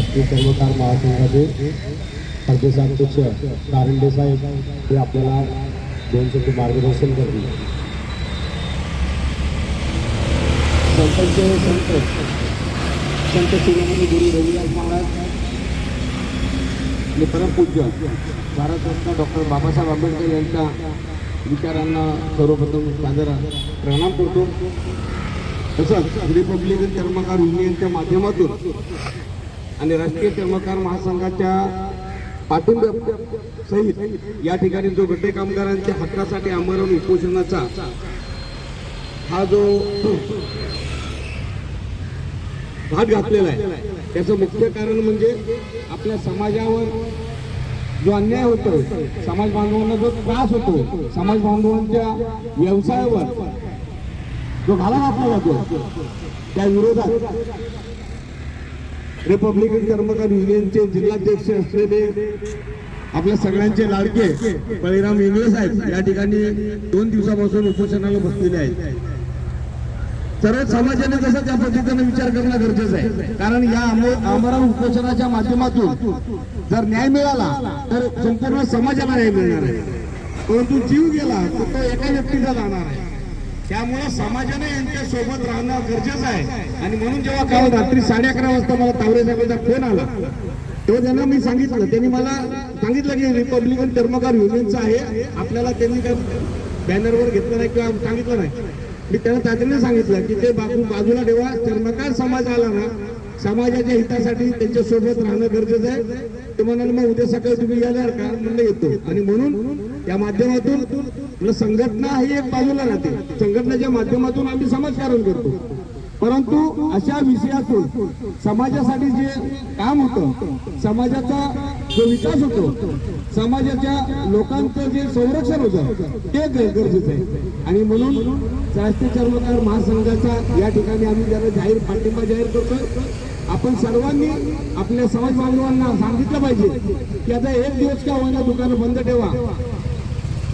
राष्ट्रीय कर्मकार महासंघाचे प्रदेशाध्यक्ष कारंडे साहेब हे आपल्याला दोन शब्द मार्गदर्शन करतील संतांचे संत संत शिरोमणी गुरु रविदास महाराज आणि परमपूज्य भारतरत्न डॉक्टर बाबासाहेब आंबेडकर यांच्या विचारांना सर्वप्रथम सादर प्रणाम करतो तसंच रिपब्लिकन कर्मकार युनियनच्या माध्यमातून आणि राष्ट्रीय कर्मकार महासंघाच्या पाठिंब्या सहित या ठिकाणी जो गटे कामगारांच्या हक्कासाठी आमरण उपोषणाचा हा जो भाग घातलेला आहे त्याचं मुख्य कारण म्हणजे आपल्या समाजावर जो अन्याय होतो समाज बांधवांना जो त्रास होतो समाज बांधवांच्या व्यवसायावर जो घाला घातला जातो त्या विरोधात रिपब्लिकन कर्मकार युनियनचे जिल्हाध्यक्ष असलेले आपल्या सगळ्यांचे लाडके बळीराम इंगळे साहेब या ठिकाणी दोन दिवसापासून उपोषणाला बसलेले आहेत. सर्व समाजाने तसं त्या पद्धतीने विचार करणं गरजेचं आहे. कारण या आम- आमरण उपोषणाच्या माध्यमातून जर न्याय मिळाला तर संपूर्ण समाजाला न्याय मिळणार आहे. परंतु जीव गेला तर एका व्यक्तीचा जाणार आहे. त्यामुळे समाजाने यांच्या सोबत राहणं गरजेचं आहे. आणि म्हणून जेव्हा काल रात्री साडे अकरा वाजता मला तावरे साहेबांचा फोन आला तेव्हा त्यांना मी सांगितलं त्यांनी मला सांगितलं की रिपब्लिकन कर्मकार युनियनचं आहे. आपल्याला त्यांनी काय बॅनरवर घेतलं नाही किंवा सांगितलं नाही. मी त्यांना तातडीने सांगितलं की ते बाजू बाजूला ठेवा कर्मकार समाज आला ना समाजाच्या हितासाठी त्यांच्यासोबत राहणं गरजेचं आहे. ते म्हणाले मग उद्या सकाळी तुम्ही येणार का? म्हणलं येतो. आणि म्हणून त्या माध्यमातून म्हणजे संघटना ही एक बाजूला राहते. संघटनेच्या माध्यमातून आम्ही समाजकारण करतो. परंतु अशा विषयातून समाजासाठी जे काम होतं समाजाचा जो विकास होतो समाजाच्या लोकांचं जे संरक्षण होतं ते गरजेचं आहे. आणि म्हणून राष्ट्रीय कर्मकार महासंघाचा या ठिकाणी आम्ही ज्याला जाहीर पाठिंबा जाहीर करतोय आपण सर्वांनी आपल्या समाज बांधवांना सांगितलं पाहिजे की आता एक दिवस का होईना दुकानं बंद ठेवा.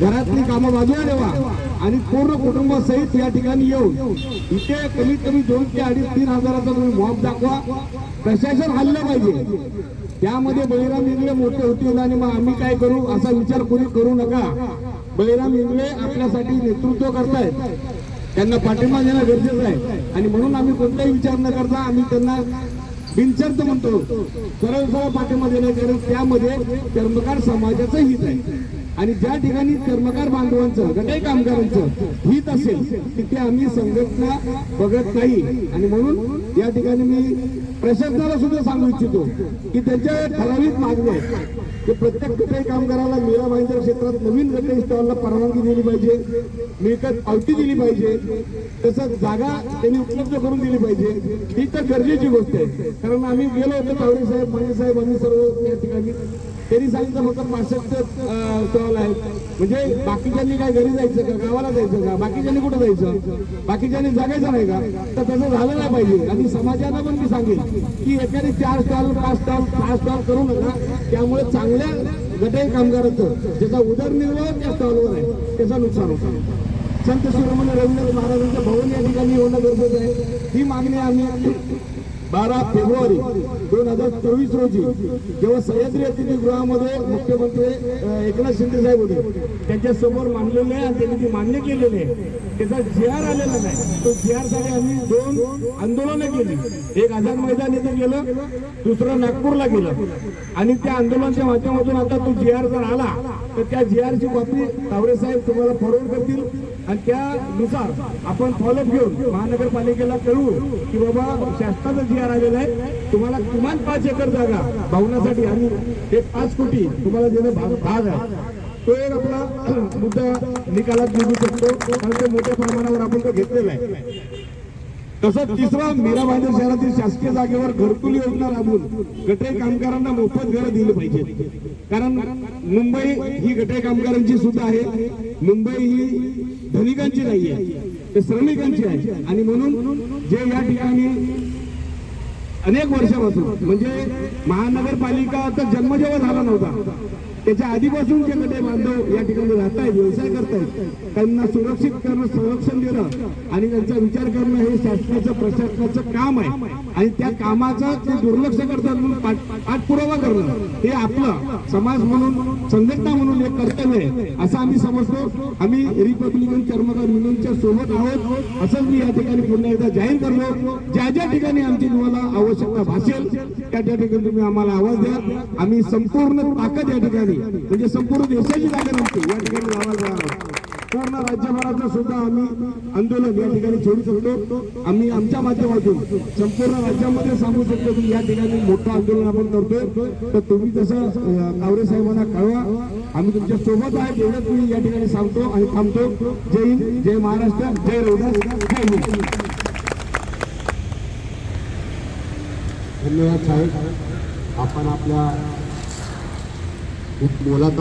घरातली कामं बाजूला ठेवा आणि पूर्ण कुटुंबासहित या ठिकाणी येऊन इथे कमीत कमी दोन ते अडीच तीन हजाराचा तुम्ही मॉब दाखवा. प्रशासन हल्लं पाहिजे. त्यामध्ये बळीराम इंगळे मोठे होतील आणि मग आम्ही काय करू असा विचार कोणी करू नका. बळीराम इंगळे आपल्यासाठी नेतृत्व करतायत. त्यांना पाठिंबा देणं गरजेचं आहे. आणि म्हणून आम्ही कोणताही विचार न करता आम्ही त्यांना बिनचर्त म्हणतो. सरळ सरळ पाठिंबा देणं कारण त्यामध्ये कर्मकार समाजाचं हित आहे. आणि ज्या ठिकाणी कर्मकार बांधवांचं गटाई कामगारांचं हित असेल तिथे आम्ही संघटना बघत नाही. आणि म्हणून या ठिकाणी मी प्रशासनाला सुद्धा सांगू इच्छितो की त्यांच्या ठराविक मागण्या आहेत की प्रत्येक गटाई कामगाराला मीरा भाईंच्या क्षेत्रात नवीन गटाई स्टॉलला परवानगी दिली पाहिजे मिळकत पावती दिली पाहिजे तसंच जागा त्यांनी उपलब्ध करून दिली पाहिजे. ही तर गरजेची गोष्ट आहे. कारण आम्ही गेलो होतो तावडे साहेब माने साहेब आम्ही सर्व त्या ठिकाणी त्यांनी सांगितलं फक्त पासष्ट स्टॉल आहेत म्हणजे बाकीच्यांनी काय घरी जायचं का? गावाला जायचं का? बाकीच्यांनी कुठं जायचं? बाकीच्यांनी जगायचं नाही का? तर तसं झालं नाही पाहिजे. आणि समाजाला पण मी सांगेन की एखादी चार स्टॉल पाच स्टॉल सहा स्टॉल करू नका. त्यामुळे चांगल्या गटाई कामगारांचं ज्याचा उदरनिर्वाह त्या स्टॉलवर आहे. त्याचं नुकसान होतं. संत शिरोमणी रवींद्र महाराजांचं भवन या ठिकाणी होणं गरजेचं आहे. ही मागणी आम्ही बारा फेब्रुवारी दोन हजार चोवीस रोजी जेव्हा सह्याद्री अतिथीगृहामध्ये मुख्यमंत्री एकनाथ शिंदे साहेब होते. त्यांच्यासमोर मांडलेले आहे आणि त्यांनी ती मान्य केलेली आहे त्याचा जी आर आलेला नाही. तो जी आरसाठी आम्ही दोन आंदोलनं केली. एक आझाद मैदान इथे गेलं दुसरं नागपूरला गेलं. आणि त्या आंदोलनाच्या माध्यमातून आता तो जी आर जर आला तर त्या जी आरची कॉपी तावरे साहेब तुम्हाला फॉरवर्ड करतील. आणि त्यानुसार आपण फॉलोअप घेऊन महानगरपालिकेला कळवू की बाबा शासनाचं जी आर आलेलं आहे तुम्हाला किमान पाच एकर जागा भावनासाठी आणि ते पाच कोटी तुम्हाला देणं भाग भाग आहे. तो एक आपला मुद्दा निकालात निघू शकतो कारण ते मोठ्या प्रमाणावर आपण तो घेतलेला आहे. तसंच तिसरा मीरा शहरातील शासकीय जागेवर घरकुल योजना राबवून गटाई कामगारांना मोफत घरं दिली पाहिजे कारण मुंबई ही गटाई कामगारांची सुद्धा आहे. मुंबई ही धनिकांची नाही आहे ते श्रमिकांची आहे. आणि म्हणून जे या ठिकाणी अनेक वर्षापासून म्हणजे महानगरपालिकाचा जन्म जेव्हा झाला नव्हता त्याच्या आधीपासून जे गटे बांधव या ठिकाणी राहत आहेत व्यवसाय करतायत त्यांना सुरक्षित करणं संरक्षण देणं आणि त्यांचा विचार करणं हे शासनाचं प्रशासनाचं काम आहे. आणि त्या कामाचा ते दुर्लक्ष करतात म्हणून पाठ- पाठपुरावा करणं हे आपलं समाज म्हणून संघटना म्हणून एक कर्तव्य आहे. असं आम्ही समजतो. आम्ही रिपब्लिकन कर्मकार युनियनच्या सोबत आहोत. असंच मी या ठिकाणी पुन्हा एकदा जाहीर करलो ज्या ज्या ठिकाणी आमची तुम्हाला आवश्यकता भासेल त्या त्या ठिकाणी तुम्ही आम्हाला आवाज द्या. आम्ही संपूर्ण ताकद या ठिकाणी म्हणजे संपूर्ण देशाची जागा नव्हती. या ठिकाणी लावायला तयार आहोत पूर्ण राज्यभराचं सुद्धा आम्ही आंदोलन या ठिकाणी छोडू शकतो. आम्ही आमच्या माध्यमातून संपूर्ण राज्यामध्ये सांगू शकतो की या ठिकाणी मोठं आंदोलन आपण करतोय. तर तुम्ही तसं कावरे साहेबांना कळवा. आम्ही तुमच्यासोबत आहे. एवढंच मी या ठिकाणी सांगतो आणि थांबतो. जय हिंद जय महाराष्ट्र जय रविदास. जय हिंद. धन्यवाद साहेब. आपण आपल्या खूप मोलाचा